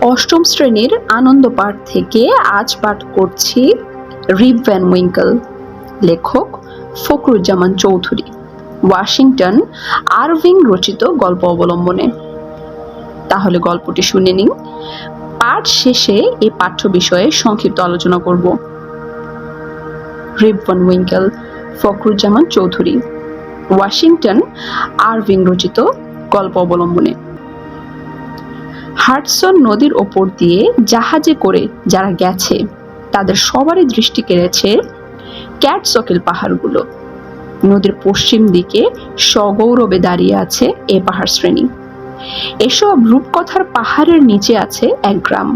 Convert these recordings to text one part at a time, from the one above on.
অষ্টম শ্রেণির আনন্দ পাঠ থেকে আজ পাঠ করছি রিপ ভ্যান উইঙ্কল, লেখক ফখরুজ্জামান চৌধুরী, ওয়াশিংটন আরভিং রচিত গল্প অবলম্বনে। তাহলে গল্পটি শুনে নিন। পাঠ শেষে এই পাঠ্য বিষয়ে সংক্ষিপ্ত আলোচনা করব। Rip Van Winkle, Fakhruzzaman Chowdhury, Washington Irving রচিত গল্প অবলম্বনে। হাডসন নদীর ওপর দিয়ে জাহাজে করে যারা গেছে, তাদের সবারই দৃষ্টি কেড়েছে ক্যাটসকেল পাহাড়গুলো। নদীর পশ্চিম দিকে সগৌরবে দাঁড়িয়ে আছে এ পাহাড় শ্রেণি। এসব রূপকথার পাহাড়ের নিচে আছে এক গ্রাম।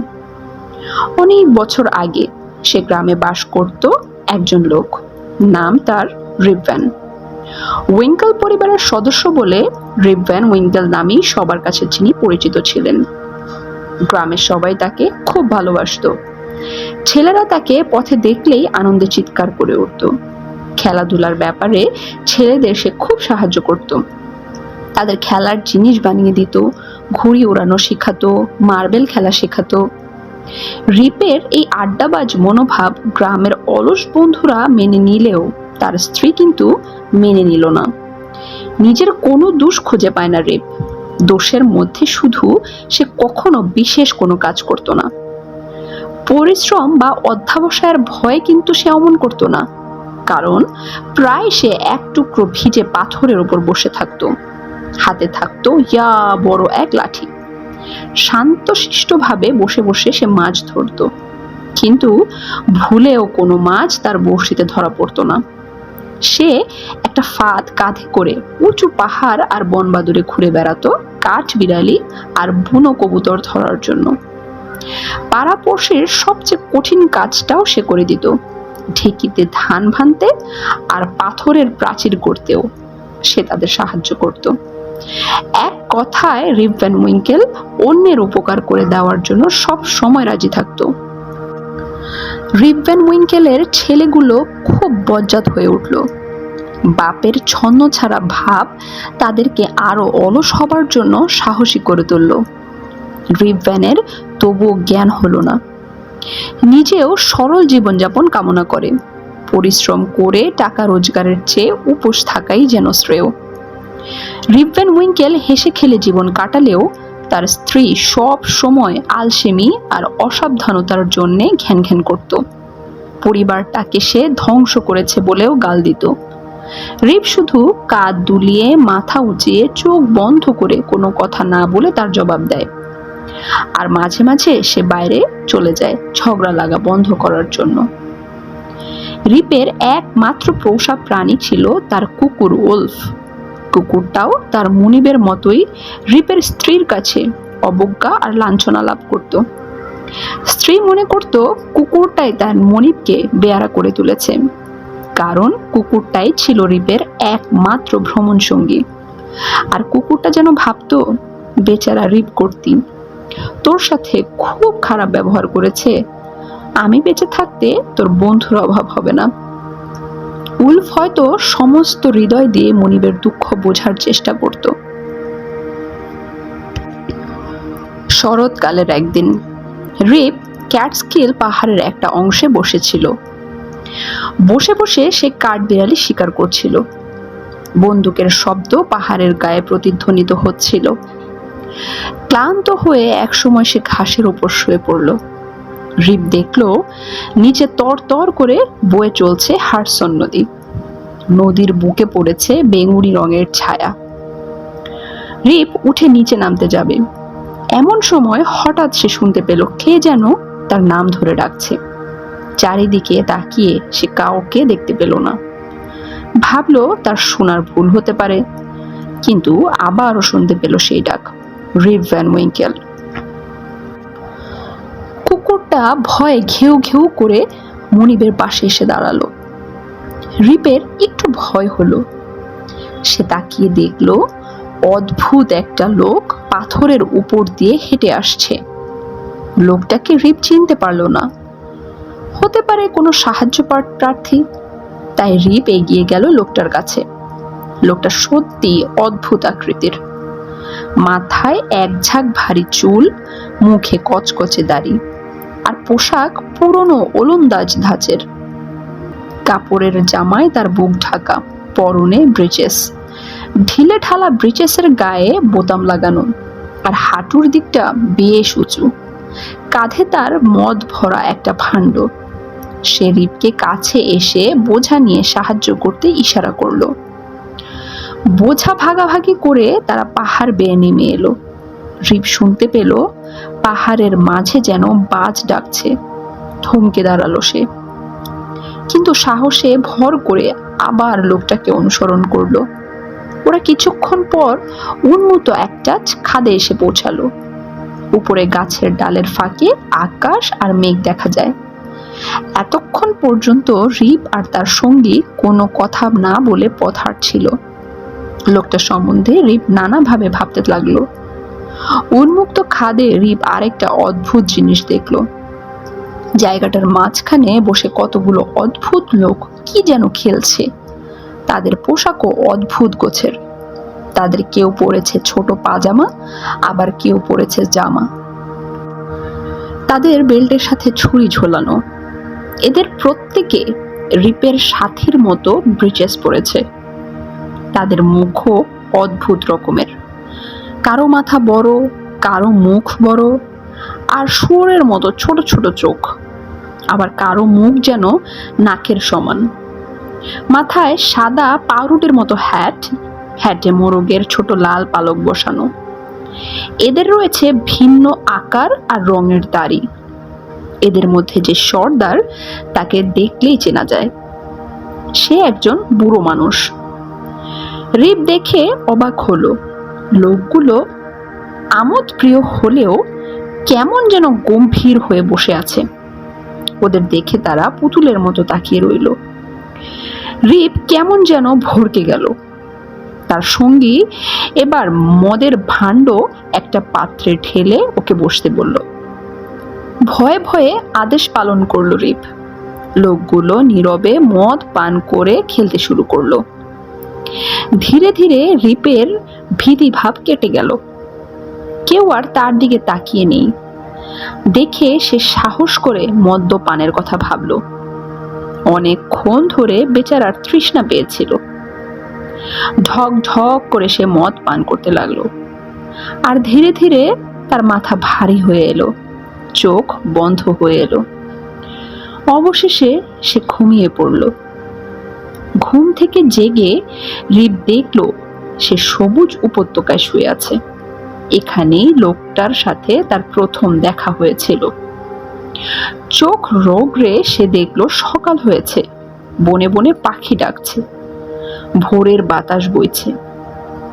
অনেক বছর আগে সে গ্রামে বাস করত একজন লোক, নাম তার রিপভ্যান উইঙ্কল পরিবারের সদস্য বলে রিপভ্যান উইঙ্কল নামেই সবার কাছে যিনি পরিচিত ছিলেন। গ্রামের সবাই তাকে খুব ভালোবাসতো। ছেলেরা তাকে পথে দেখলেই আনন্দে চিৎকার করে উঠত। খেলাধুলার ব্যাপারে ছেলেদের সে খুব সাহায্য করত। তাদের খেলার জিনিস বানিয়ে দিত, ঘুড়ি ওড়ানো শেখাতো, মার্বেল খেলা শেখাতো। রিপের এই আড্ডাবাজ মনোভাব গ্রামের অলস বন্ধুরা মেনে নিলেও তার স্ত্রী কিন্তু মেনে নিল না। নিজের কোনো দোষ খুঁজে পায় না রিপ। দোষের মধ্যে শুধু সে কখনো বিশেষ কোনো কাজ করত না। পরিশ্রম বা অধ্যাবসায়ের ভয়ে কিন্তু সে অমন করতো না, কারণ প্রায় সে এক টুকরো ভিজে পাথরের উপর বসে থাকতো। হাতে থাকতো ইয়া বড় এক লাঠি। শান্তশিষ্টভাবে বসে বসে সে মাছ ধরতো। কিন্তু ভুলেও কোনো মাছ তার বড়শিতে ধরা পড়তো না। সে একটা ফাঁদ কাঁধে করে উঁচু পাহাড় আর বনবাদুরে ঘুরে বেড়াতো কাঠ বিড়ালি আর বুনো কবুতর ধরার জন্য। পাড়াপড়শির সবচেয়ে কঠিন কাজটাও সে করে দিত। ঢেকিতে ধান ভানতে আর পাথরের প্রাচীর করতেও সে তাদের সাহায্য করত। এক কথায় রিপ ভ্যান উইঙ্কেল অন্যের উপকার করে দেওয়ার জন্য সব সময় রাজি থাকতো। রিপ ভ্যান উইঙ্কেলের ছেলেগুলো খুব বজ্জাত হয়ে উঠল। বাপের ছন্ন ছাড়া ভাব তাদেরকে আরও অলস হবার জন্য সাহসী করে তুলল। রিপ ভ্যানের তবুও জ্ঞান হলো না। নিজেও সরল জীবনযাপন কামনা করে। পরিশ্রম করে টাকা রোজগারের চেয়ে উপোস থাকাই যেন শ্রেয়। রিপভ্যান উইঙ্কেল হেসে খেলে জীবন কাটালেও তার স্ত্রী সব সময় আলসেমি আর অসাবধানতার জন্যে ঘ্যান ঘ্যান করত পরিবারটাকে সে ধ্বংস করেছে বলেও গাল দিত। রিপ শুধু কাঁধ দুলিয়ে মাথা উঁচিয়ে চোখ বন্ধ করে কোনো কথা না বলে তার জবাব দেয়। আর মাঝে মাঝে সে বাইরে চলে যায় ঝগড়া লাগা বন্ধ করার জন্য। রিপের একমাত্র পোষা প্রাণী ছিল তার কুকুর ওলফ। কুকুরটাও তার মুনিবের মতোই রিপের স্ত্রীর কাছে অবজ্ঞা আর লাঞ্ছনা লাভ করত। স্ত্রী মনে করত কুকুরটাই তার মনিবকে বেয়ারা করে তুলেছে। কারণ কুকুরটাই ছিল রিপের একমাত্র ভ্রমণ সঙ্গী আর কুকুরটা যেন ভাবতো, বেচারা রিপ করতি। তোর সাথে খুব খারাপ ব্যবহার করেছে। আমি বেঁচে থাকতে তোর বন্ধুর অভাব হবে না। উলফ হয়তো সমস্ত হৃদয় দিয়ে মনিবের দুঃখ বোঝার চেষ্টা করত। শরৎকালের একদিন রিপ ক্যাটস্কিল পাহাড়ের একটা অংশে বসেছিল। বসে বসে সে কাঠবিড়ালি শিকার করছিল। বন্দুকের শব্দ পাহাড়ের গায়ে প্রতিধ্বনিত হচ্ছিল। ক্লান্ত হয়ে একসময় সে ঘাসের উপর শুয়ে পড়ল। রিপ দেখল, নিচে তর তর করে বয়ে চলছে হারসন নদী। নদীর বুকে পড়েছে বেঙ্গুনি রঙের ছায়া। রিপ উঠে নিচে নামতে যাবে। এমন সময় হঠাৎ সে শুনতে পেল, কে যেন তার নাম ধরে ডাকছে। চারিদিকে তাকিয়ে সে কাউকে দেখতে পেল না। ভাবলো তার শোনার ভুল হতে পারে, কিন্তু আবারও শুনতে পেল সেই ডাক রিপ ভ্যান উইঙ্কেল। কুকুরটা ভয়ে ঘেউ ঘেউ করে মনিবের পাশে এসে দাঁড়াল। রিপের একটু ভয় হলো। সে তাকিয়ে দেখল, অদ্ভুত একটা লোক পাথরের উপর দিয়ে হেঁটে আসছে। লোকটাকে রিপ চিনতে পারল না। হতে পারে কোনো সাহায্য প্রার্থী। তাই রিপ এগিয়ে গেল লোকটার কাছে। লোকটা সত্যি অদ্ভুত আকৃতির। মাথায় এক ঝাঁক ভারী চুল, মুখে কচকচে দাড়ি আর পোশাক পুরনো ওলন্দাজ ধাঁচের। কাপড়ের জামায় তার বুক ঢাকা, পরনে ব্রিচেস। ঢিলে ঢালা ব্রিচেসের গায়ে বোতাম লাগানো আর হাঁটুর দিকটা বেশ উঁচু। কাঁধে তার মদ ভরা একটা ভাণ্ড। সে রিপকে কাছে এসে বোঝা নিয়ে সাহায্য করতে ইশারা করল। বোঝা ভাগাভাগি করে তারা পাহাড় বেয়ে নেমে এলো। রিপ শুনতে পেল পাহাড়ের মাঝে যেন বাজ ডাকছে। থমকে দাঁড়াল সে। কিন্তু সাহসে ভর করে আবার লোকটাকে অনুসরণ করল। ওরা কিছুক্ষণ পর উন্মুত একটা খাদে এসে পৌঁছালো। উপরে গাছের ডালের ফাঁকে আকাশ আর মেঘ দেখা যায়। এতক্ষণ পর্যন্ত রিপ আর তার সঙ্গী কোনো কথা না বলে পথ হাঁটছিল। লোকটা সম্বন্ধে রিপ নানাভাবে ভাবতে লাগল। উন্মুক্ত খাদে রিপ আরেকটা অদ্ভুত জিনিস দেখল। জায়গাটার মাঝখানে বসে কতগুলো অদ্ভুত লোক কি যেন খেলছে। তাদের পোশাকও অদ্ভুত গোছের। তাদের কেউ পরেছে ছোট পাজামা, আবার কেউ পরেছে জামা। তাদের বেল্টের সাথে ছুরি ঝোলানো। এদের প্রত্যেকে রিপের সাথীর মতো ব্রিচেস পরেছে। তাদের মুখও অদ্ভুত রকমের। কারও মাথা বড়, কারও মুখ বড়, আর শুয়োরের মতো ছোট ছোট চোখ। আবার কারও মুখ যেন নাকের সমান। মাথায় সাদা পাউরুটের মতো হ্যাট হ্যাটে মোরগের ছোট লাল পালক বসানো। এদের রয়েছে ভিন্ন আকার আর রঙের দাড়ি। এদের মধ্যে যে সর্দার, তাকে দেখলেই চেনা যায়। সে একজন বুড়ো মানুষ। রিপ দেখে অবাক হলো। লোকগুলো আমোদ প্রিয় হলেও কেমন যেন গম্ভীর হয়ে বসে আছে। ওদের দেখে তারা পুতুলের মতো তাকিয়ে রইল। রিপ কেমন যেন ভরকে গেল। তার সঙ্গী। এবার মদের ভাণ্ড একটা পাত্রে ঠেলে ওকে বসতে বলল, ভয়ে ভয়ে আদেশ পালন করল রিপ লোকগুলো নীরবে মদ পান করে খেলতে শুরু করল। ধীরে ধীরে রিপের ভীতি ভাব কেটে গেল। কেউ আর তার দিকে তাকিয়ে নেই। দেখে সে সাহস করে মদ্যপানের কথা ভাবল। অনেকক্ষণ ধরে বেচারার তৃষ্ণা পেয়েছিল। ঢক ঢক করে সে মদ পান করতে লাগল। আর ধীরে ধীরে তার মাথা ভারী হয়ে এলো, চোখ বন্ধ হয়ে এলো। অবশেষে সে ঘুমিয়ে পড়ল। ঘুম থেকে জেগে রিপ দেখল সে সবুজ উপত্যকায় শুয়ে আছে। এখানেই লোকটার সাথে তার প্রথম দেখা হয়েছিল। চোখ রোগরে সে দেখল সকাল হয়েছে, বনে বনে পাখি ডাকছে। ভোরের বাতাস বইছে।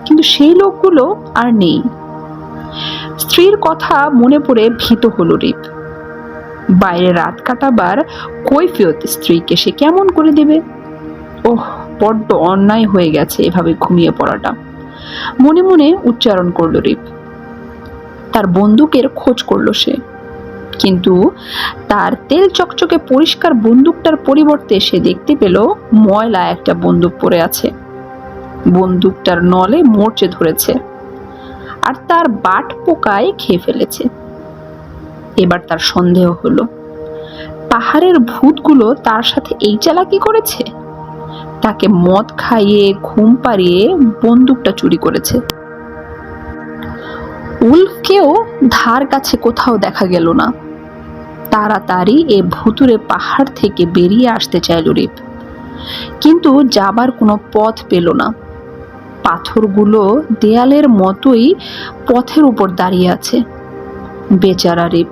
কিন্তু সেই লোকগুলো আর নেই। স্ত্রীর কথা মনে পড়ে ভীত হলো রিপ। বাইরে রাত কাটাবার কৈফিয়ত স্ত্রীকে সে কেমন করে দেবে? ওহ, বড্ড অন্যায় হয়ে গেছে এভাবে ঘুমিয়ে পড়াটা। মনে মনে উচ্চারণ করল রিপ। তার বন্দুকের খোঁজ করল সে। কিন্তু তার তেল চকচকে পরিষ্কার বন্দুকটার পরিবর্তে সে দেখতে পেল ময়লা একটা বন্দুক পড়ে আছে। বন্দুকটার নলে মরচে ধরেছে আর তার বাট পোকায় খেয়ে ফেলেছে। এবার তার সন্দেহ হলো, পাহাড়ের ভূতগুলো তার সাথে এই চালাকি করেছে? তাকে মদ খাইয়ে, ঘুম পাড়িয়ে বন্দুকটা চুরি করেছে। উল্ফকেও ধার কাছে কোথাও দেখা গেল না। তাড়াতাড়ি এ ভুতুরে পাহাড় থেকে বেরিয়ে আসতে চাইল রিপ। কিন্তু যাবার কোনো পথ পেল না। পাথরগুলো দেয়ালের মতোই পথের উপর দাঁড়িয়ে আছে। বেচারা রিপ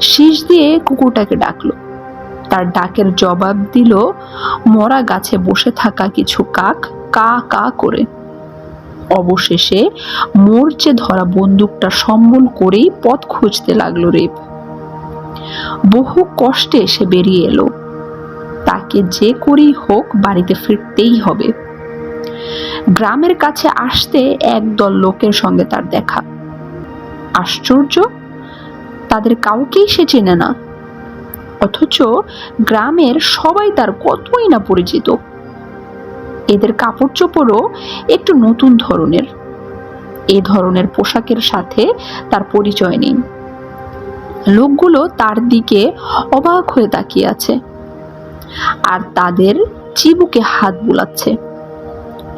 শীষ দিয়ে কুকুরটাকে ডাকলো। তার ডাকের জবাব দিল, মরা গাছে বসে থাকা কিছু কাক কা কা করে। অবশেষে মোর্চে ধরা বন্দুকটা সম্বল করেই পথ খুঁজতে লাগল রেপ। বহু কষ্টে সে বেরিয়ে এলো। তাকে যে করেই হোক বাড়িতে ফিরতেই হবে। গ্রামের কাছে আসতে একদল লোকের সঙ্গে তার দেখা। আশ্চর্য, তাদের কাউকেই সে চেনে না। অথচ গ্রামের সবাই তার কতই না পরিচিত। এদের কাপড় চোপড়ও একটু নতুন ধরনের। এ ধরনের পোশাকের সাথে তার পরিচয় নেই। লোকগুলো তার দিকে অবাক হয়ে তাকিয়ে আছে আর তাদের চিবুকে হাত বুলাচ্ছে।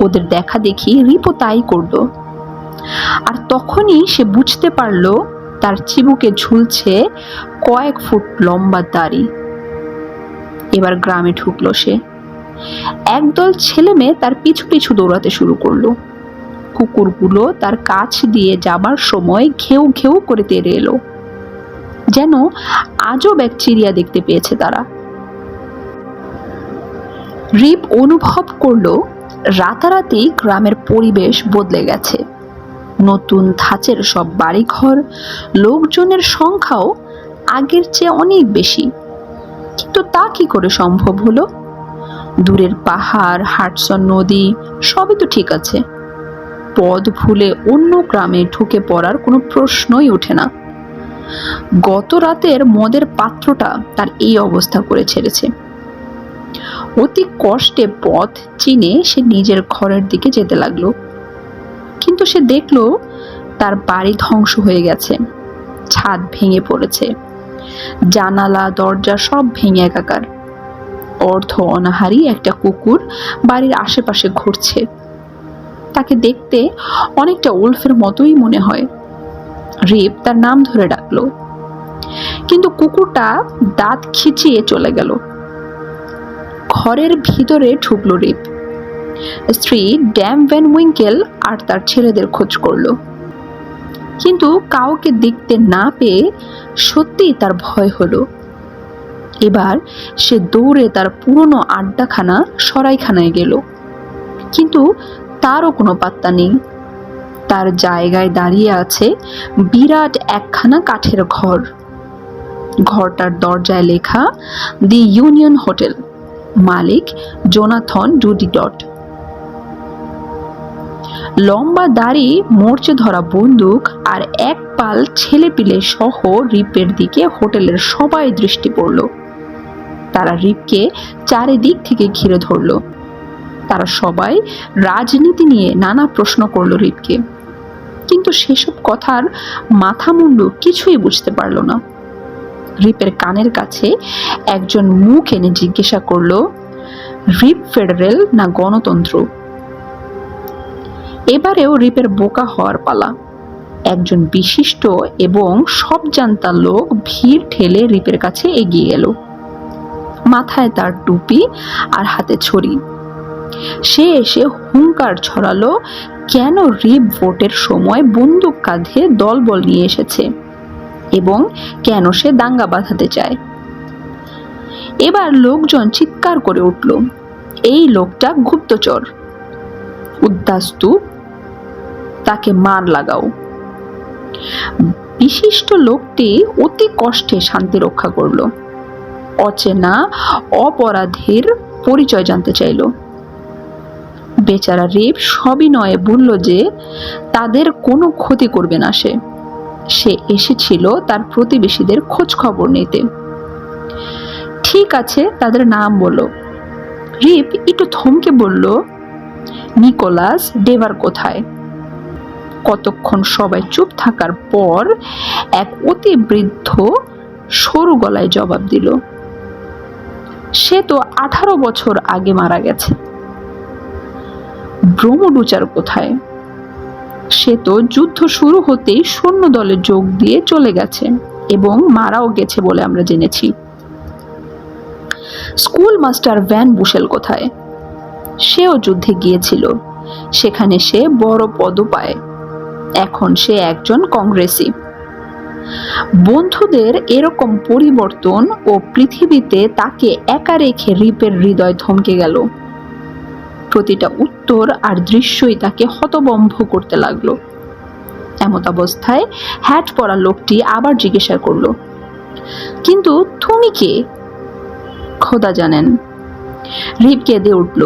ওদের দেখা দেখি রিপো তাই করল। আর তখনই সে বুঝতে পারল তার চিবুকে ঝুলছে কয়েক ফুট লম্বা দাড়ি। এবার গ্রামে ঢুকলো সে। একদল ছেলে মেয়ে তার পিছু পিছু দৌড়াতে শুরু করল। কুকুরগুলো তার কাছ দিয়ে যাবার সময় ঘেউ ঘেউ করে তেড়ে এলো। যেন আজও ব্যাকটেরিয়া দেখতে পেয়েছে তারা। রিপ অনুভব করল, রাতারাতি গ্রামের পরিবেশ বদলে গেছে। নতুন ধাঁচের সব বাড়িঘর, লোকজনের সংখ্যাও আগের চেয়ে অনেক বেশি। কিন্তু তা কি করে সম্ভব হলো? দূরের পাহাড়, হাটসন নদী, সবই তো ঠিক আছে। পদ ভুলে অন্য গ্রামে ঢুকে পড়ার কোনো প্রশ্নই ওঠে না। গত রাতের মদের পাত্রটা তার এই অবস্থা করে ছেড়েছে। অতি কষ্টে পথ চিনে সে নিজের ঘরের দিকে যেতে লাগল। কিন্তু সে দেখল তার বাড়ি ধ্বংস হয়ে গেছে। ছাদ ভেঙে পড়েছে। জানালা, দরজা সব ভেঙে একাকার। অর্ধ অনাহারি একটা কুকুর বাড়ির আশেপাশে ঘুরছে। তাকে দেখতে অনেকটা উলফের মতোই মনে হয়। রিপ তার নাম ধরে ডাকলো। কিন্তু কুকুরটা দাঁত খিচিয়ে চলে গেল। ঘরের ভিতরে ঢুকলো রিপ। স্ত্রী ড্যাম ভ্যান উইঙ্কেল আর তার ছেলেদের খোঁজ করল। কিন্তু কাউকে দেখতে না পেয়ে সত্যিই তার ভয় হলো। এবার সে দৌড়ে তার পুরনো আড্ডাখানা, সরাইখানায় গেল। কিন্তু তারও কোনো পাত্তা নেই। তার জায়গায় দাঁড়িয়ে আছে বিরাট একখানা কাঠের ঘর। ঘরটার দরজায় লেখা, দি ইউনিয়ন হোটেল মালিক জোনাথন ডুডি ডট। লম্বা দাড়ি, মোর্চে ধরা বন্দুক আর এক পাল ছেলেপিলে সহ রিপের দিকে হোটেলের সবাই দৃষ্টি পড়ল। তারা রিপকে চারিদিক থেকে ঘিরে ধরল। তারা সবাই রাজনীতি নিয়ে নানা প্রশ্ন করল রিপকে কিন্তু সেসব কথার মাথা মুন্ডু কিছুই বুঝতে পারল না। রিপের কানের কাছে একজন মুখ এনে জিজ্ঞাসা করল, রিপ ফেডারেল না গণতন্ত্র? এবারেও রিপের বোকা হওয়ার পালা। একজন বিশিষ্ট এবং সব জানতা লোক ভিড় ঠেলে রিপের কাছে এগিয়ে এলো। মাথায় তার টুপি আর হাতে ছড়ি। সে এসে হুঙ্কার ছড়ালো, কেন রিপ ভোটের সময় বন্দুক কাঁধে দলবল নিয়ে এসেছে? এবং কেন সে দাঙ্গা বাঁধাতে চায়? এবার লোকজন চিৎকার করে উঠল, এই লোকটা গুপ্তচর। উদ্দাস্তু তাকে মার লাগাও। বিশিষ্ট লোকটি অতি কষ্টে শান্তি রক্ষা করল, অচেনা, অপরাধীর পরিচয় জানতে চাইল। বেচারা রেপ সবিনয়ে বলল যে তাদের কোনো ক্ষতি করবে না সে। সে এসেছিল তার প্রতিবেশীদের খোঁজ খবর নিতে। ঠিক আছে, তাদের নাম বলো রিপ একটু থমকে বলল, নিকোলাস ডেভার কোথায়? কতক্ষণ সবাই চুপ থাকার পর এক অতি বৃদ্ধ সরু গলায় জবাব দিল, সে তো আঠারো বছর আগে মারা গেছে। ব্রহ্মডুচার কোথায়? সে তো যুদ্ধ শুরু হতেই সৈন্য দলে যোগ দিয়ে চলে গেছে এবং মারাও গেছে বলে আমরা জেনেছি। স্কুল মাস্টার ভ্যান বুশেল কোথায়? সেও যুদ্ধে গিয়েছিল। সেখানে সে বড় পদ পায়। এখন সে একজন কংগ্রেসি। বন্ধুদের এরকম পরিবর্তন ও পৃথিবীতে তাকে একা রেখে রিপের হৃদয় থমকে গেল। প্রতিটা উত্তর আর দৃশ্যই তাকে হতবম্ব করতে লাগল। এমত অবস্থায় হ্যাট পরা লোকটি আবার জিজ্ঞাসা করল, কিন্তু তুমি কে? খোদা জানেন। রিপ কেঁদে উঠল,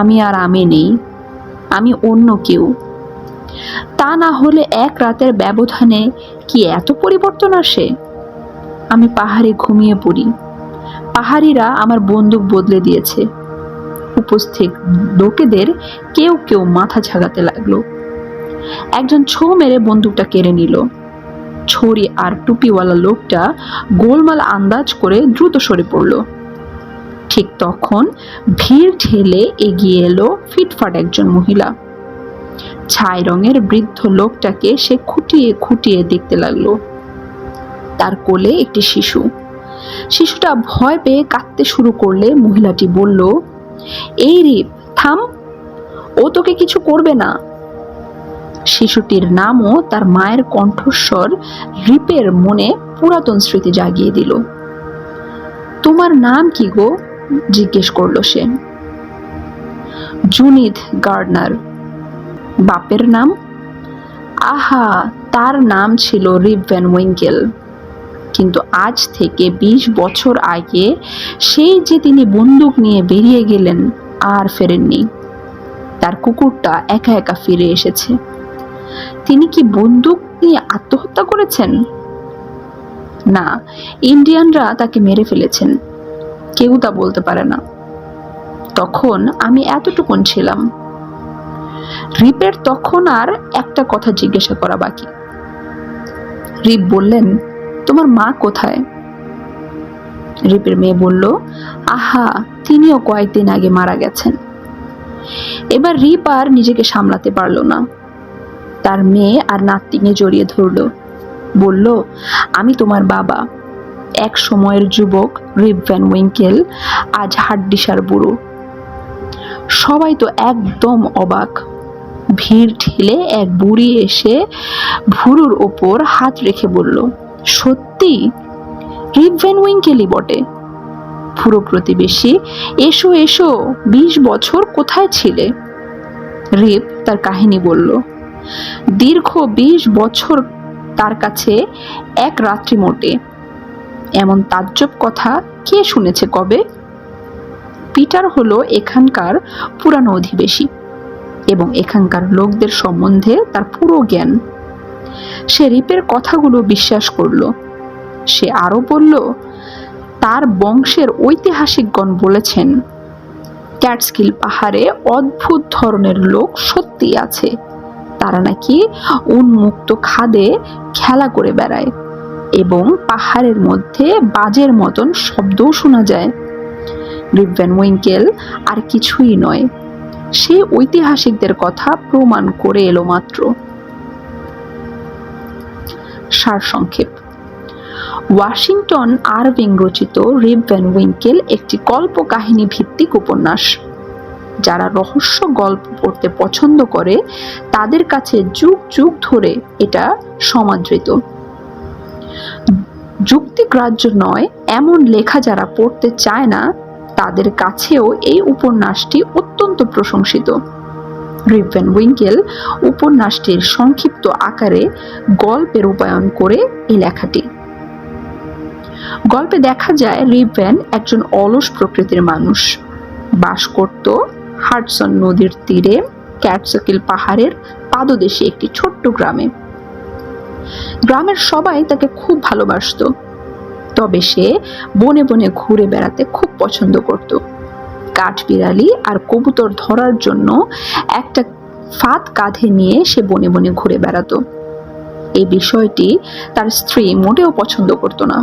আমি আর আমি নেই, আমি অন্য কেউ। তা না হলে এক রাতের ব্যবধানে কি এত পরিবর্তন আসে? আমি পাহাড়ে ঘুমিয়ে পড়ি। পাহাড়িরা আমার বন্দুক বদলে দিয়েছে। উপস্থিত লোকেদের কেউ কেউ মাথা ঝাগাতে লাগল। একজন ছো মেরে বন্দুকটা কেড়ে নিল। ছড়ি আর টুপিওয়ালা লোকটা গোলমাল আন্দাজ করে দ্রুত সরে পড়ল। ঠিক তখন ভিড় ঠেলে এগিয়ে এলো ফিটফাট একজন মহিলা। ছাই রঙের বৃদ্ধ লোকটাকে সে খুঁটিয়ে খুঁটিয়ে দেখতে লাগল। তার কোলে একটি শিশু। শিশুটা ভয় পেয়ে কাঁদতে শুরু করলে মহিলাটি বলল এই রিপ থাম। ও তোকে কিছু করবে না। শিশুটির নামও তার মায়ের কণ্ঠস্বর রিপের মনে পুরাতন স্মৃতি জাগিয়ে দিল। তোমার নাম কি গো? জিজ্ঞেস করল সে। জুনিদ গার্ডনার। বাপের নাম? আহা, তার নাম ছিল রিপ ভ্যান উইঙ্কেল। কিন্তু আজ থেকে ২০ বছর আগে সেই যে তিনি বন্দুক নিয়ে বেরিয়ে গেলেন আর ফেরেননি। তার কুকুরটা একা একা ফিরে এসেছে। তিনি কি বন্দুক নিয়ে আত্মহত্যা করেছেন? না, ইন্ডিয়ানরা তাকে মেরে ফেলেছেন। কেউ তা বলতে পারে না। তখন আমি এতটুকুন ছিলাম। রিপের তখন আর একটা কথা জিজ্ঞাসা করা বাকি। রিপ বললেন তোমার মা কোথায়? রিপের মেয়ে বলল, আহা, তিনিও কয়েকদিন আগে মারা গেছেন। এবার রিপ আর নিজেকে সামলাতে পারল না। তার মেয়ে আর নাতনিকে জড়িয়ে ধরল। বলল, আমি তোমার বাবা। এক সময়ের যুবক, রিপ ভ্যান উইঙ্কেল, আজ হাড্ডিসার বুড়ো। সবাই তো একদম অবাক। ভিড় ঠেলে এক বুড়ি এসে ভুরুর ওপর হাত রেখে বলল সত্যি? রিপ ভ্যান উইঙ্কেলই বটে। পুরো প্রতিবেশী, এসো এসো, বিশ বছর কোথায় ছিলে? রিপ তার কাহিনী বলল, দীর্ঘ বিশ বছর তার কাছে এক রাত্রি মোটে। এমন তাজ্জব কথা কে শুনেছে কবে? পিটার হলো এখানকার পুরানো অধিবেশী এবং এখানকার লোকদের সম্বন্ধে তার পুরো জ্ঞান। সে রিপের কথাগুলো বিশ্বাস করল। সে আরও বলল, তার বংশের ঐতিহাসিকগণ বলেছেন, ক্যাটস্কিল পাহাড়ে অদ্ভুত ধরনের লোক সত্যি আছে। তারা নাকি উন্মুক্ত খাদে খেলা করে বেড়ায় এবং পাহাড়ের মধ্যে বাজের মতন শব্দও শোনা যায়। রিভেন উইঙ্কেল আর কিছুই নয়। সে ঐতিহাসিকদের কথা প্রমাণ করে এলো মাত্র। সারসংক্ষেপ। ওয়াশিংটন আরভিং রচিত রিপ ভ্যান উইঙ্কেল একটি কল্পকাহিনী ভিত্তিক উপন্যাস। যারা রহস্য গল্প পড়তে পছন্দ করে, তাদের কাছে যুগ যুগ ধরে এটা সমাদৃত। যুক্তিগ্রাহ্য নয়, এমন লেখা যারা পড়তে চায় না, তাদের কাছেও এই উপন্যাসটি অত্যন্ত প্রশংসিত। রিভেন উইঙ্কেল উপন্যাসটির সংক্ষিপ্ত আকারে গল্পে রূপায়ণ করে এই লেখাটি। গল্পে দেখা যায় রিভেন একজন অলস প্রকৃতির মানুষ। বাস করত হাডসন নদীর তীরে, ক্যাটসকিল পাহাড়ের পাদদেশে একটি ছোট্ট গ্রামে। গ্রামের সবাই তাকে খুব ভালোবাসত। তবে সে বনে বনে ঘুরে বেড়াতে খুব পছন্দ করত। কাঠ বিড়ালি আর কবুতর ধরার জন্য একটা ফাঁদ কাঁধে নিয়ে সে বনে বনে ঘুরে বেড়াতো। এই বিষয়টি তার স্ত্রী মোটেও পছন্দ করত না।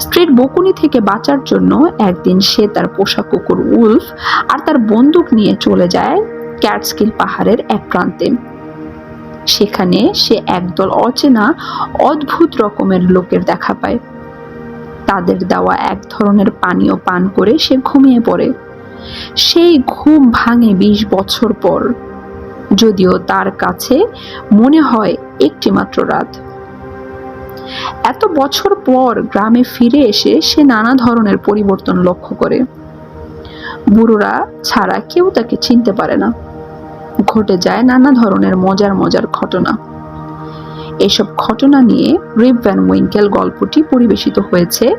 স্ত্রীর বকুনি থেকে বাঁচার জন্য একদিন সে তার পোষা কুকুর উলফ আর তার বন্দুক নিয়ে চলে যায় ক্যাটস্কিল পাহাড়ের এক প্রান্তে। সেখানে সে একদল অচেনা, অদ্ভুত রকমের লোকের দেখা পায়। তাদের দেওয়া এক ধরনের পানীয় পান করে সে ঘুমিয়ে পড়ে। সেই ঘুম ভাঙে বিশ বছর পর। যদিও তার কাছে মনে হয় একটি মাত্র রাত। এত বছর পর গ্রামে ফিরে এসে সে নানা ধরনের পরিবর্তন লক্ষ্য করে। বুড়োরা ছাড়া কেউ তাকে চিনতে পারে না। ঘটে যায় নানা ধরনের মজার মজার ঘটনা। এসব ঘটনা নিয়ে রিপ ভ্যান উইঙ্কেল গল্পটি পরিবেশিত হয়েছে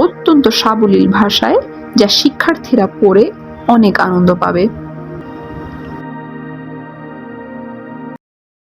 অত্যন্ত সাবলীল ভাষায় যা শিক্ষার্থীরা পড়ে অনেক আনন্দ পাবে।